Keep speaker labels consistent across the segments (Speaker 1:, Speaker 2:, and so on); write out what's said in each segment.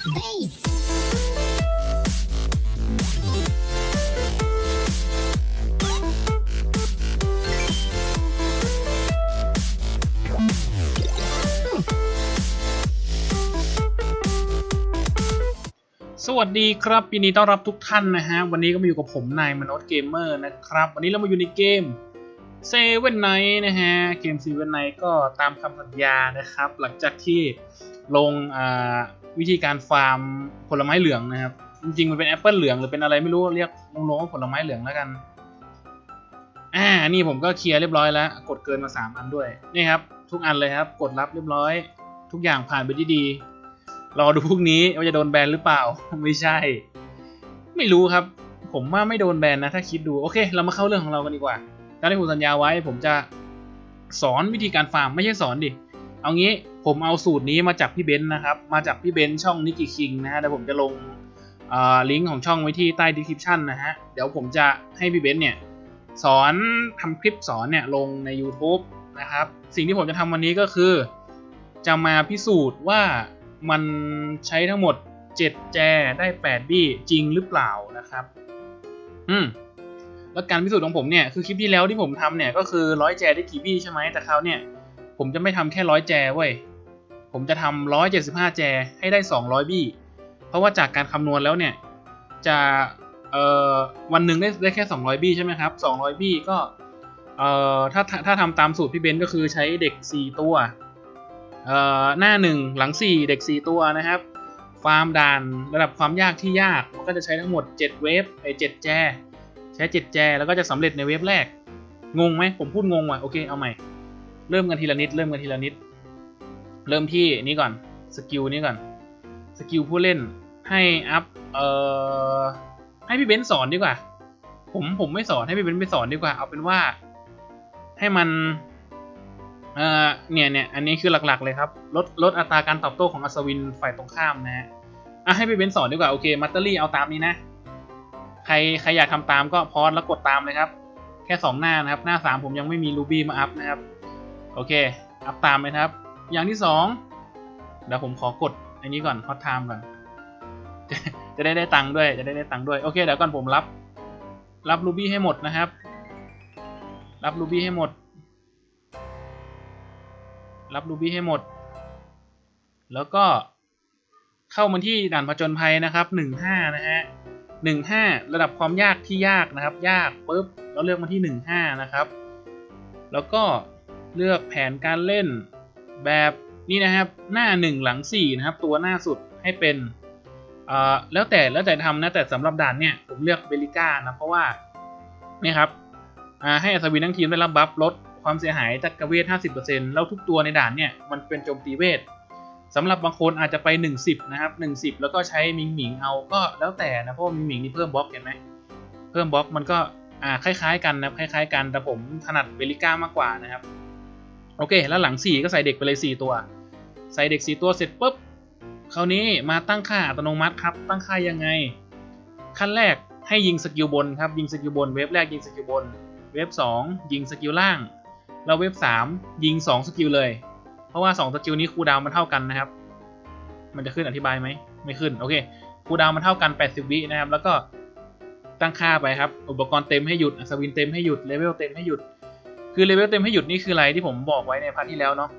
Speaker 1: สวัสดีครับยินดีต้อนรับทุกท่านนะฮะ วันนี้ก็มาอยู่กับผมนายมโนษเกมเมอร์นะครับ วันนี้เรามาอยู่ในเกมเซเว่นไนท์นะฮะ เกมเซเว่นไนท์ก็ตามคำสัญญานะครับ หลังจากที่ลงอ่า วิธีการฟาร์มผลไม้เหลืองนะครับ จริงๆมันเป็นแอปเปิลเหลืองหรือเป็นอะไรไม่รู้เรียกลงๆว่าผลไม้เหลืองแล้วกันอ่านี่ผมก็เคลียร์เรียบร้อยแล้ว กดเกินมา 3 อันด้วยนี่ครับ ทุกอันเลยครับ กดรับเรียบร้อย ทุกอย่างผ่านไปที่ดีรอดูพรุ่งนี้ว่าจะโดนแบนหรือเปล่า ไม่ใช่ ไม่รู้ครับ ผมว่าไม่โดนแบนนะ ถ้าคิดดูโอเค เรามาเข้าเรื่องของเรากันดีกว่าตามที่ผมสัญญาไว้ผมจะสอนวิธีการฟาร์มไม่ใช่สอนดิ เอางี้ผมเอาสูตรนี้มาจากพี่เบนซ์นะครับ มาจากพี่เบนซ์ช่องนิกิคิงนะฮะเดี๋ยวผมจะลงลิงก์ของช่องไว้ที่ใต้ description นะฮะ เดี๋ยวผมจะให้พี่เบนซ์เนี่ยสอนทำคลิปสอนเนี่ยลงใน YouTube นะครับ สิ่งที่ผมจะทำวันนี้ก็คือ จะมาพิสูจน์ว่ามันใช้ทั้งหมด 7 แจได้ 8 บี้จริงหรือเปล่านะครับ อืมแล้วการพิสูจน์ของผมเนี่ยคือคลิปที่แล้วที่ผมทำเนี่ยก็คือร้อยแจได้กี่บี้ใช่ไหมแต่คราวเนี่ย ผมจะไม่ทำแค่ร้อยแจเว้ย ผมจะทำร้อยเจ็ดสิบห้าแจให้ได้สองร้อยบี้ เพราะว่าจากการคำนวณแล้วเนี่ย จะเอ่อวันหนึ่งได้ได้แค่สองร้อยบี้ใช่ไหมครับสองร้อยบี้ก็เอ่อถ้าถ้าทำตามสูตรพี่เบนซ์ก็คือใช้เด็กสี่ตัวเอ่อหน้าหนึ่งหลังสี่เด็กสี่ตัวนะครับ ฟาร์มด่านระดับความยากที่ยากมันก็จะใช้ทั้งหมด 7 เวฟไอ้เจ็ดแจ ใช้ 7 แจ แล้วก็จะสำเร็จในเวฟแรก งงไหมผมพูดงงว่ะโอเคเอาใหม่ เริ่มกันทีละนิด เริ่มกันทีละนิด เริ่มที่นี้ก่อน สกิลนี้ก่อน สกิลผู้เล่น ให้อัพ เอ่อ ให้พี่เบนซ์สอนดีกว่า ผมผมไม่สอนให้พี่เบนซ์ไปสอนดีกว่า เอาเป็นว่า ให้มัน เอ่อ เนี่ยเนี่ยอันนี้คือหลักๆเลยครับ ลดลดอัตราการตอบโต้ของอัศวินฝ่ายตรงข้ามนะฮะ อะให้พี่เบนซ์สอนดีกว่า โอเค มัตเตอรี่เอาตามนี้นะ ใครใครอยากทำตามก็พอสแล้วกดตามเลยครับ แค่สองหน้านะครับ หน้าสามผมยังไม่มีรูบี้มาอัพนะครับ โอเค อัพตามเลยครับ อย่างที่สองเดี๋ยวผมขอกดอันนี้ก่อนฮอตไทม์ก่อนจะจะได้ได้ตังค์ด้วย จะได้ได้ตังค์ด้วย โอเค เดี๋ยวก่อนผมรับ รับรูบี้ให้หมดนะครับ รับรูบี้ให้หมด รับรูบี้ให้หมด แล้วก็เข้ามาที่ด่านผจญภัยนะครับหนึ่งห้านะฮะหนึ่งห้าระดับความยากที่ยากนะครับ ยากปุ๊บ เราเลือกมาที่หนึ่งห้านะครับ แล้วก็ เลือกแผนการเล่นแบบนี้นะครับหน้าหนึ่งหลังสี่นะครับ ตัวหน้าสุดให้เป็นอ่อแล้วแต่แล้วแต่ทำนะแต่สำหรับด่านเนี่ยผมเลือกเบลิก้านะเพราะว่านี่ครับอ่าให้อัศวินทั้งทีมได้รับบัฟลดความเสียหายจากกระเวท 50%แล้วทุกตัวในด่านเนี่ยมันเป็นโจมตีเวทสำหรับบางคนอาจจะไป10นะครับ10 แล้วก็ใช้มิงหมิงเอาก็แล้วแต่นะเพราะมิงหมิงนี่เพิ่มบล็อกเห็นไหมเพิ่มบล็อกมันก็อ่าคล้ายๆ กันนะคล้ายๆ กันแต่ผมถนัดเบลิก้ามากกว่านะครับ โอเค แล้วหลัง 4 ก็ใส่เด็กไปเลย 4 ตัว ใส่เด็ก 4 ตัวเสร็จปุ๊บคราวนี้มาตั้งค่าอัตโนมัติครับ ตั้งค่ายังไง ขั้นแรกให้ยิงสกิลบนครับ ยิงสกิลบน เวฟแรกยิงสกิลบน เวฟ2ยิงสกิลล่าง แล้วเวฟ3ยิง 2 สกิลเลย เพราะว่า 2 สกิลนี้คูลดาวมันเท่ากันนะครับ มันจะขึ้นอธิบายไหม ไม่ขึ้น โอเค คูลดาวมันเท่ากัน 80 วินะครับ แล้วก็ตั้งค่าไปครับ อุปกรณ์เต็มให้หยุด อัศวินเต็มให้หยุด เลเวลเต็มให้หยุด คือเลเวลเต็มให้หยุดนี่คืออะไรที่ผมบอกไว้ในพาร์ทที่แล้วเนาะ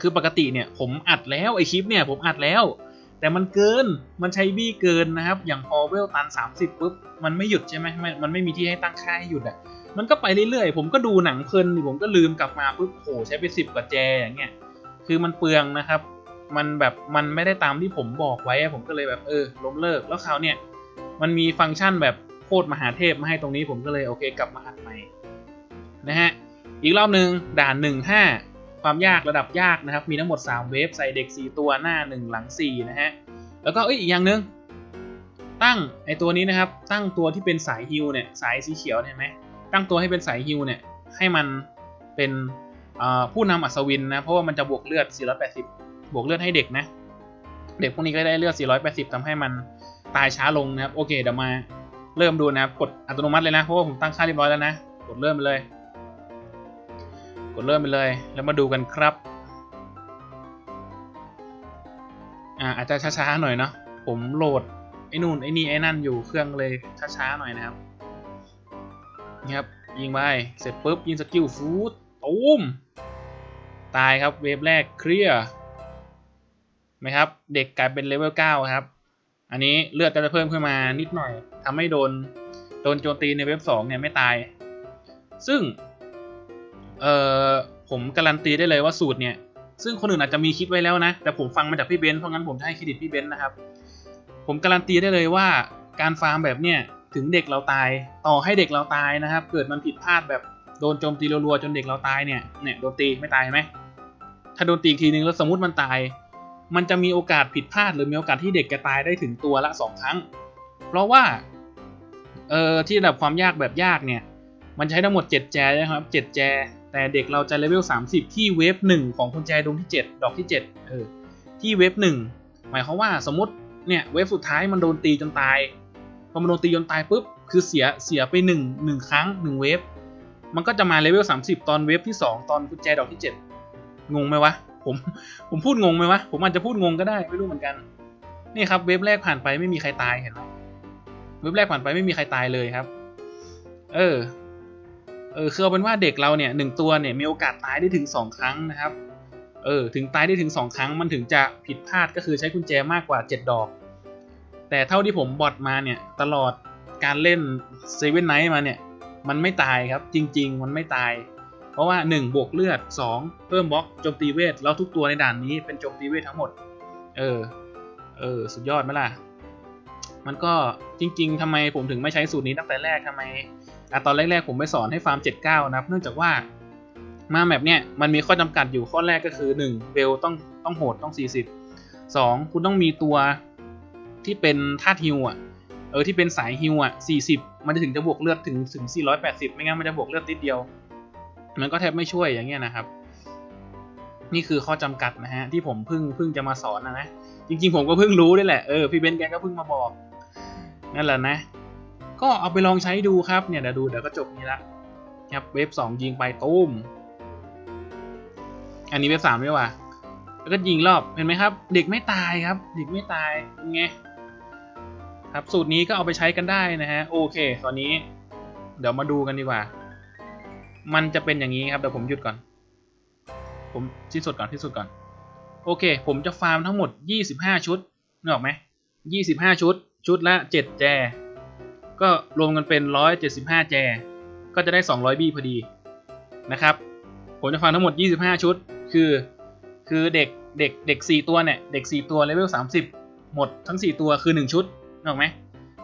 Speaker 1: คือปกติเนี่ยผมอัดแล้วไอคลิปเนี่ยผมอัดแล้ว แต่มันเกินมันใช้บี้เกินนะครับ อย่างพอเวลตัน 30ปุ๊บมันไม่หยุดใช่ไหมมันมันไม่มีที่ให้ตั้งค่าให้หยุดอะมันก็ไปเรื่อยๆ ผมก็ดูหนังเพลินผมก็ลืมกลับมาปุ๊บโหใช้ไปสิบกว่าแจอย่างเงี้ยคือมันเปลืองนะครับ มันแบบมันไม่ได้ตามที่ผมบอกไว้ผมก็เลยแบบเออล้มเลิกแล้วคราวเนี่ยมันมีฟังก์ชันแบบโคตรมหาเทพมาให้ตรงนี้ผมก็เลยโอเคกลับมาอัดใหม่ นะฮะ อีกรอบหนึ่งด่านหนึ่งห้าความยากระดับยากนะครับ มีทั้งหมด 3 เวฟใส่เด็ก 4 ตัวหน้า 1 หลัง 4 นะฮะ แล้วก็อีกอย่างหนึ่งตั้งไอตัวนี้นะครับ ตั้งตัวที่เป็นสายฮิวเนี่ยสายสีเขียวเห็นไหมตั้งตัวให้เป็นสายฮิวเนี่ยให้มันเป็นผู้นำอัศวินนะเพราะว่ามันจะบวกเลือด 480 บวกเลือดให้เด็กนะเด็กพวกนี้ก็ได้เลือด 480ทำให้มันตายช้าลงนะครับโอเคเดี๋ยวมาเริ่มดูนะครับกดอัตโนมัติเลยนะเพราะว่าผมตั้งค่าเรียบร้อยแล้วนะกดเริ่มไปเลย กดเริ่มไปเลย แล้วมาดูกันครับอ่าอาจจะช้าๆหน่อยเนาะผมโหลดไอ้นู่นไอ้นี่ไอ้นั่นอยู่เครื่องเลยช้าๆหน่อยนะครับนี่ครับยิงไปเสร็จปุ๊บยิงสกิลฟูดตูมตายครับเวฟแรกเคลียร์ไหมครับ เด็กกลายเป็นเลเวล9ครับ อันนี้เลือดก็จะเพิ่มขึ้นมานิดหน่อยทำให้โดนโดนโจมตีในเว็บ2เนี่ยไม่ตาย ซึ่ง เอ่อผมการันตีได้เลยว่าสูตรเนี่ยซึ่งคนอื่นอาจจะมีคิดไว้แล้วนะ แต่ผมฟังมาจากพี่เบนซ์เพราะงั้นผมจะให้เครดิตพี่เบนซ์นะครับ ผมการันตีได้เลยว่าการฟาร์มแบบเนี่ยถึงเด็กเราตายต่อให้เด็กเราตายนะครับ เกิดมันผิดพลาดแบบโดนโจมตีรัวๆจนเด็กเราตายเนี่ยเนี่ยโดนตีไม่ตายใช่ไหมถ้าโดนตีอีกทีนึงแล้วสมมติมันตาย มันจะมีโอกาสผิดพลาดหรือมีโอกาสที่เด็กจะตายได้ถึงตัวละสองครั้ง เพราะว่าเอ่อที่ระดับความยากแบบยากเนี่ยมันใช้ทั้งหมด 7 แจนะครับ7แจ แต่เด็กเราจะเลเวล 30 ที่เวฟ1ของคุณแจดวงที่ 7 ดอกที่7เออที่เวฟ1หมายความว่าสมมติเนี่ยเวฟสุดท้ายมันโดนตีจนตายพอมันโดนตีจนตายปุ๊บคือเสียเสียไป1 1ครั้ง1เวฟมันก็จะมาเลเวล 30 ตอนเวฟที่ 2 ตอนกุญแจดอกที่ 7 งงไหมวะผมผมพูดงงไหมวะผมอาจจะพูดงงก็ได้ไม่รู้เหมือนกันนี่ครับเวฟแรกผ่านไปไม่มีใครตายเห็นไหมเวฟแรกผ่านไปไม่มีใครตายเลยครับ เออ เออคือเอาเป็นว่าเด็กเราเนี่ยหนึ่งตัวเนี่ยมีโอกาสตายได้ถึงสองครั้งนะครับ เออถึงตายได้ถึงสองครั้งมันถึงจะผิดพลาดก็คือใช้กุญแจมากกว่าเจ็ดดอก แต่เท่าที่ผมบอดมาเนี่ยตลอดการเล่นเซเว่นไนท์มาเนี่ยมันไม่ตายครับจริง ๆ มันไม่ตาย เพราะว่า 1 บวกเลือด 2 เพิ่มบล็อกโจมตีเวทแล้วทุกตัวในด่านนี้เป็นโจมตีเวททั้งหมด เออเออสุดยอดไหมล่ะ มันก็จริง ๆทำไมผมถึงไม่ใช้สูตรนี้ตั้งแต่แรกทำไม อะตอนแรกๆผมไปสอนให้ฟาร์ม 79 นะครับ เนื่องจากว่ามาแบบเนี้ยมันมีข้อจำกัดอยู่ข้อแรกก็คือ 1เบลต้องต้องโหดต้อง 40 2 คุณต้องมีตัวที่เป็นธาตุฮิวอะเออที่เป็นสายฮิวอะ 40 มันจะถึงจะบวกเลือดถึงถึง 480 ไม่งั้นมันจะบวกเลือดนิดเดียว มันก็แทบไม่ช่วยอย่างเงี้ยนะครับ นี่คือข้อจำกัดนะฮะที่ผมเพิ่งเพิ่งจะมาสอนนะนะจริงๆผมก็เพิ่งรู้ด้วยแหละเออพี่เบนแกก็เพิ่งมาบอกนั่นแหละนะ ก็เอาไปลองใช้ดูครับเนี่ยเดี๋ยวดูเดี๋ยวก็จบนี้ละครับเวฟสองยิงไปตุ้ม อันนี้เวฟสามด้วยว่ะแล้วก็ยิงรอบเห็นไหมครับ เด็กไม่ตายครับ เด็กไม่ตายเป็นไงครับสูตรนี้ก็เอาไปใช้กันได้นะฮะโอเค ตอนนี้ เดี๋ยวมาดูกันดีกว่า มันจะเป็นอย่างนี้ครับเดี๋ยวผมหยุดก่อน ผมที่สุดก่อนที่สุดก่อน โอเค ผมจะฟาร์มทั้งหมด 25 ชุดนึกออกไหม25 ชุด ชุดละ 7 แจ ก็รวมกันเป็น 175 แจ ก็จะได้ 200 บี้พอดีนะครับ ผมจะฟาร์มทั้งหมด 25 ชุด คือ คือเด็ก เด็ก เด็ก 4 ตัวเนี่ย เด็ก 4 ตัวเลเวล 30 หมดทั้ง 4 ตัวคือ 1 ชุดนึกออกไหม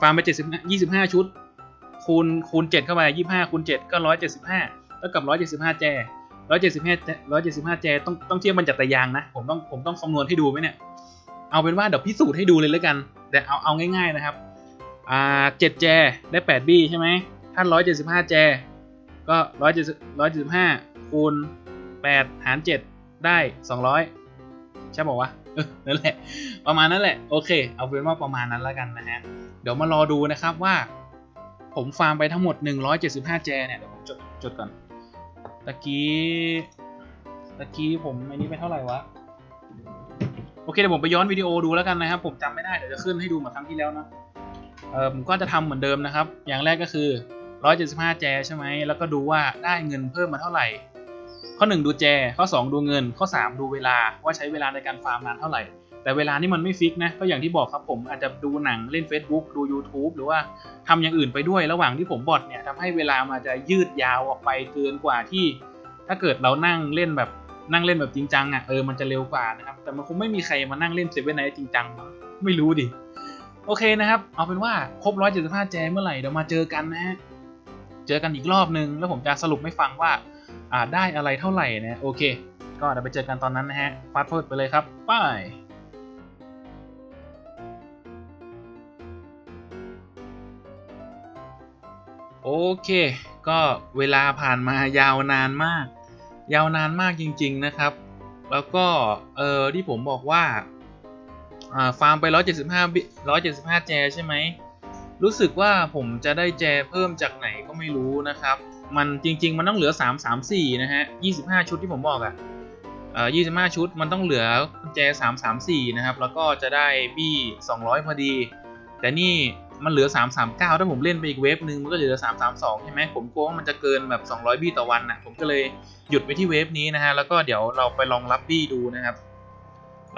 Speaker 1: ฟาร์มไป75 25 ชุด คูณ คูณ 7 เข้าไป 25 คูณ 7 ก็ 175เท่ากับ 175 แจร้อยเจ็ดสิบห้าร้อยเจ็ดสิบห้าแจ ต้อง ต้องเทียบมันจัดตยางนะ ผมต้อง ผมต้องคำนวณให้ดูไหมเนี่ย เอาเป็นว่าเดี๋ยวพิสูจน์ให้ดูเลยแล้วกัน แต่เอา เอาง่าย ๆนะครับ อ่าเจ็ดแจได้แปดบี้ใช่ไหมถ้าร้อยเจ็ดสิบห้าแจก็ร้อยเจ็ดร้อยเจ็ดสิบห้าคูณแปดหารเจ็ดได้สองร้อยใช่บอกว่านั่นแหละ ประมาณนั้นแหละ โอเค เอาเป็นว่าประมาณนั้นแล้วกันนะฮะ เดี๋ยวมารอดูนะครับว่า ผมฟาร์มไปทั้งหมด 175 แจเนี่ย เดี๋ยวผมจดจดก่อน ตะกี้ตะกี้ผมอันนี้ไปเท่าไหร่วะ โอเคเดี๋ยวผมไปย้อนวิดีโอดูแล้วกันนะครับ ผมจำไม่ได้ เดี๋ยวจะขึ้นให้ดูเหมือนครั้งที่แล้วเนะ เออผมก็จะทำเหมือนเดิมนะครับ อย่างแรกก็คือ 175 แจใช่ไหมแล้วก็ดูว่าได้เงินเพิ่มมาเท่าไหร่ ข้อ 1 ดูแจ ข้อ 2 ดูเงิน ข้อ 3 ดูเวลาว่าใช้เวลาในการฟาร์มนานเท่าไหร่ แต่เวลานี่มันไม่ฟิกนะ ก็อย่างที่บอกครับผมอาจจะดูหนังเล่น Facebook ดู YouTube หรือว่าทำอย่างอื่นไปด้วยระหว่างที่ผมบอทเนี่ยทำให้เวลามันจะยืดยาวออกไปเกินกว่าที่ ถ้าเกิดเรานั่งเล่นแบบนั่งเล่นแบบจริงจังอะเออมันจะเร็วกว่านะครับแต่มันคงไม่มีใครมานั่งเล่นเซเว่นไนท์จริงจังมั้งไม่รู้ดิ โอเคนะครับ เอาเป็นว่าครบ 175 แจเมื่อไหร่เดี๋ยวมาเจอกันนะฮะ เจอกันอีกรอบนึง แล้วผมจะสรุปให้ฟังว่าอ่าได้อะไรเท่าไหร่นะโอเค ก็เดี๋ยวไปเจอกันตอนนั้นนะฮะฟาดเฟิร์ดไปเลยครับไปโอเค ก็เวลาผ่านมายาวนานมาก ยาวนานมากจริง ๆนะครับ แล้วก็เออที่ผมบอกว่า ฟาร์มไป 175บิ175 แจใช่ไหม รู้สึกว่าผมจะได้แจเพิ่มจากไหนก็ไม่รู้นะครับ มันจริง ๆ มันต้องเหลือ 3 3 4 นะฮะ 25 ชุดที่ผมบอกอะ่ะ25 ชุดมันต้องเหลือแจ 334 นะครับ แล้วก็จะได้บี้ 200 พอดี แต่นี่มันเหลือ 339 ถ้าผมเล่นไปอีกเวฟนึงมันก็จะเหลือ 332 ใช่ไหม ผมกลัวว่ามันจะเกินแบบ 200 บี้ต่อวันนะผมก็เลยหยุดไปที่เวฟนี้นะฮะ แล้วก็เดี๋ยวเราไปลองรับบี้ดูนะครับ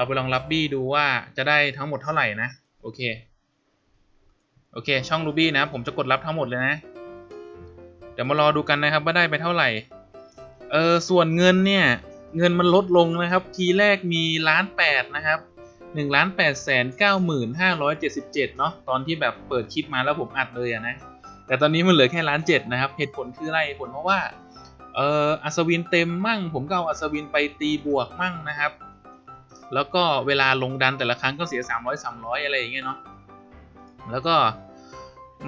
Speaker 1: เราไปลองรับบี้ดูว่าจะได้ทั้งหมดเท่าไหร่นะ โอเค โอเค ช่องรูบี้นะ ผมจะกดรับทั้งหมดเลยนะ เดี๋ยวมารอดูกันนะครับว่าได้ไปเท่าไหร่ เออ ส่วนเงินเนี่ย เงินมันลดลงนะครับ ทีแรกมีล้านแปดนะครับหนึ่งล้านแปดแสนเก้าหมื่นห้าร้อยเจ็ดสิบเจ็ดเนาะ ตอนที่แบบเปิดคลิปมาแล้วผมอัดเลยอะนะ แต่ตอนนี้มันเหลือแค่ล้านเจ็ดนะครับ เหตุผลคืออะไรเหตุผลเพราะว่า เอออัศวินเต็มมั่ง ผมก็เอาอัศวินไปตีบวกมั่งนะครับ แล้วก็เวลาลงดันแต่ละครั้งก็เสียสามร้อยสามร้อยอะไรอย่างเงี้ยเนาะแล้วก็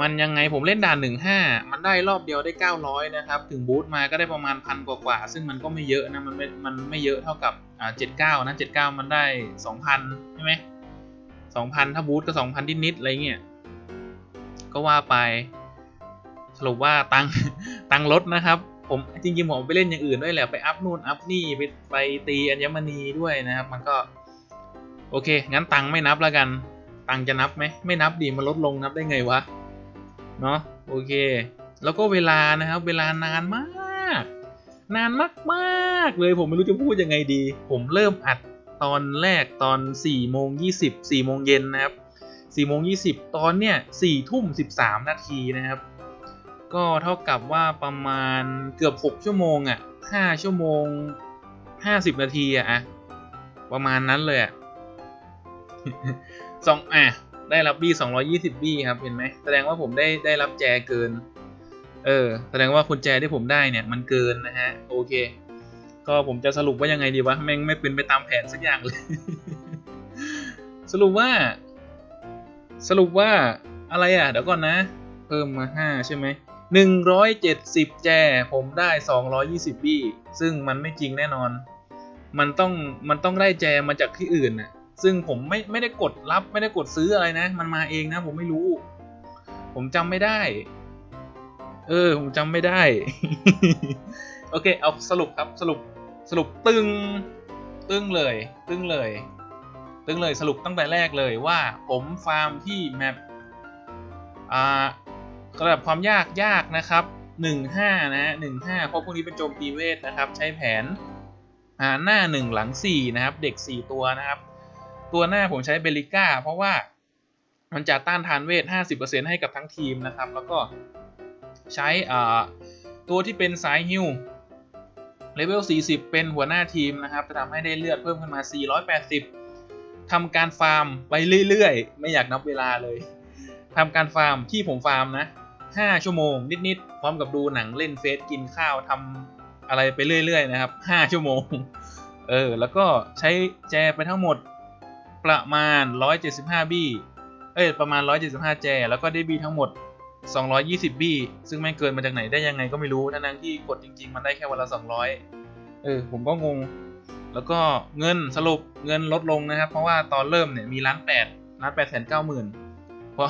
Speaker 1: มันยังไงผมเล่นด่านหนึ่งห้ามันได้รอบเดียวได้เก้าร้อยนะครับ ถึงบูทมาก็ได้ประมาณพันกว่าๆซึ่งมันก็ไม่เยอะนะ มันไม่มันไม่เยอะเท่ากับอ่าเจ็ดเก้านะเจ็ดเก้ามันได้สองพันใช่ไหมสองพันถ้าบูทก็สองพันนิดๆอะไรเงี้ยก็ว่าไป สรุปว่าตังตังลดนะครับ ผมจริงๆผมไปเล่นอย่างอื่นด้วยแหละไปอัพนู่นอัพนี่ไปไปตีอัญมณีด้วยนะครับ มันก็ โอเค งั้นตังค์ไม่นับแล้วกัน ตังค์จะนับไหมไม่นับดีมันลดลงนับได้ไงวะเนาะโอเค แล้วก็เวลานะครับ เวลานานมาก นานมากๆเลยผมไม่รู้จะพูดยังไงดี ผมเริ่มอัดตอนแรกตอน4โมง20 4โมงเย็นนะครับ4โมง20ตอนเนี้ย4ทุ่ม13นาทีนะครับ ก็เท่ากับว่าประมาณเกือบ 6 ชั่วโมงอะ่ะ 5 ชั่วโมง 50 นาทีอะอะประมาณนั้นเลยอะสองอะ ได้รับบี้220 บี้ครับ เห็นไหม แสดงว่าผมได้ได้รับแจเกิน เออ แสดงว่าคุณแจที่ผมได้เนี่ยมันเกินนะฮะ โอเค ก็ผมจะสรุปว่ายังไงดีวะ แม่งไม่เป็นไปตามแผนสักอย่างเลย สรุปว่า สรุปว่าอะไรอะ เดี๋ยวก่อนนะ เพิ่มมา 5 ใช่ไหม 170 แจ ผมได้ 220 บี้ ซึ่งมันไม่จริงแน่นอน มันต้องมันต้องได้แจมาจากที่อื่นน่ะ ซึ่งผมไม่ไม่ได้กดรับไม่ได้กดซื้ออะไรนะ มันมาเองนะ ผมไม่รู้ ผมจำไม่ได้ เออ ผมจำไม่ได้ โอเค เอาสรุปครับสรุปสรุปตึงตึงเลย ตึงเลย ตึงเลยสรุปตั้งแต่แรกเลยว่า ผมฟาร์มที่แมปอ่า ระดับความยากยากนะครับ 15นะฮะ15 เพราะพวกนี้เป็นโจมตีเวทนะครับ ใช้แผนอ่าหน้า 1 หลัง 4 นะครับ เด็ก 4 ตัวนะครับ ตัวหน้าผมใช้เบลิก้า เพราะว่ามันจะต้านทานเวท 50%ให้กับทั้งทีมนะครับ แล้วก็ใช้ตัวที่เป็นสายฮิวเลเวล 40 เป็นหัวหน้าทีมนะครับ จะทำให้ได้เลือดเพิ่มขึ้นมา 480 ทำการฟาร์มไปเรื่อยๆ ไม่อยากนับเวลาเลยทำการฟาร์มที่ผมฟาร์มนะ 5 ชั่วโมง นิดๆ พร้อมกับดูหนังเล่นเฟซกินข้าวทำอะไรไปเรื่อย ๆ นะครับ 5 ชั่วโมง เออ แล้วก็ใช้แจไปทั้งหมดประมาณ 175 บี้ เอ้ย ประมาณ 175 แจ แล้วก็ได้บี้ทั้งหมด 220 บี้ ซึ่งไม่งเกินมาจากไหนได้ยังไงก็ไม่รู้ทั้งที่กดจริง ๆ มันได้แค่วันละ 200 เออ ผมก็งง แล้วก็เงินสรุปเงินลดลงนะครับ เพราะว่าตอนเริ่มเนี่ยมีล้านแปดล้านแปดแสนเก้าหมื่นพอ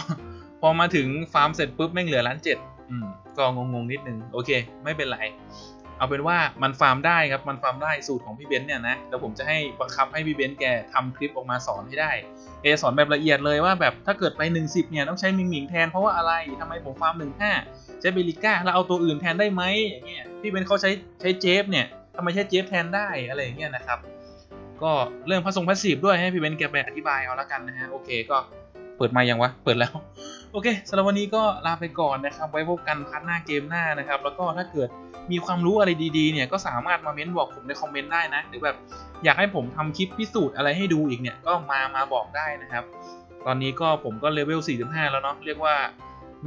Speaker 1: พอมาถึงฟาร์มเสร็จปุ๊บแม่งเหลือล้านเจ็ดอืมก็งงๆนิดนึงโอเค ไม่เป็นไร เอาเป็นว่ามันฟาร์มได้ครับมันฟาร์มได้สูตรของพี่เบนซ์เนี่ยนะเดี๋ยวผมจะให้บังคับให้พี่เบนซ์แกทำคลิปออกมาสอนให้ได้เอสอนแบบละเอียดเลยว่าแบบถ้าเกิดไป 10 เนี่ยต้องใช้มิงหมิงแทนเพราะว่าอะไรทำไมผมฟาร์ม 15 ใช้เบลิก้าแล้วเอาตัวอื่นแทนได้ไหมอย่างเงี้ยพี่เบนซ์เขาใช้ใช้เจฟเนี่ยทำไมใช้เจฟแทนได้อะไรอย่างเงี้ยนะครับก็เรื่องผสมพัสซีฟด้วยให้พี่เบนซ์แกไปอธิบายเอาละกันนะฮะโอเคก็เปิดมายังวะเปิดแล้ว โอเคสำหรับวันนี้ก็ลาไปก่อนนะครับ ไว้พบกันพาร์ทหน้าเกมหน้านะครับ แล้วก็ถ้าเกิดมีความรู้อะไรดีๆเนี่ยก็สามารถมาเม้นบอกผมในคอมเมนต์ได้นะ หรือแบบอยากให้ผมทำคลิปพิสูจน์อะไรให้ดูอีกเนี่ยก็มามาบอกได้นะครับ ตอนนี้ก็ผมก็เลเวล 45 แล้วเนาะเรียกว่า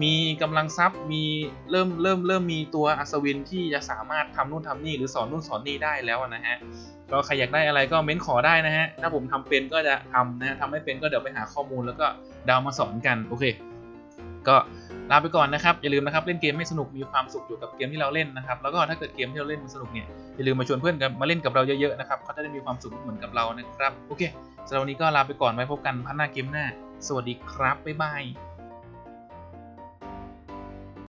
Speaker 1: มีกำลังทรัพย์มีเริ่มเริ่มเริ่มมีตัวอัศวินที่จะสามารถทำนู่นทำนี่หรือสอนนู่นสอนนี่ได้แล้วนะฮะก็ใครอยากได้อะไรก็เม้นขอได้นะฮะถ้าผมทำเป็นก็จะทำนะฮะทำไม่เป็นก็เดี๋ยวไปหาข้อมูลแล้วก็ดาวมาสอนกันโอเค ก็ลาไปก่อนนะครับ อย่าลืมนะครับเล่นเกมไม่สนุกมีความสุขอยู่กับเกมที่เราเล่นนะครับ แล้วก็ถ้าเกิดเกมที่เราเล่นมันสนุกเนี่ยอย่าลืมมาชวนเพื่อนกันมาเล่นกับเราเยอะๆนะครับเขาจะได้มีความสุขเหมือนกับเรานะครับโอเคสำหรับวันนี้ก็ลาไปก่อนไว้พบกันพันหน้าเกมหน้า สวัสดีครับบ๊ายบาย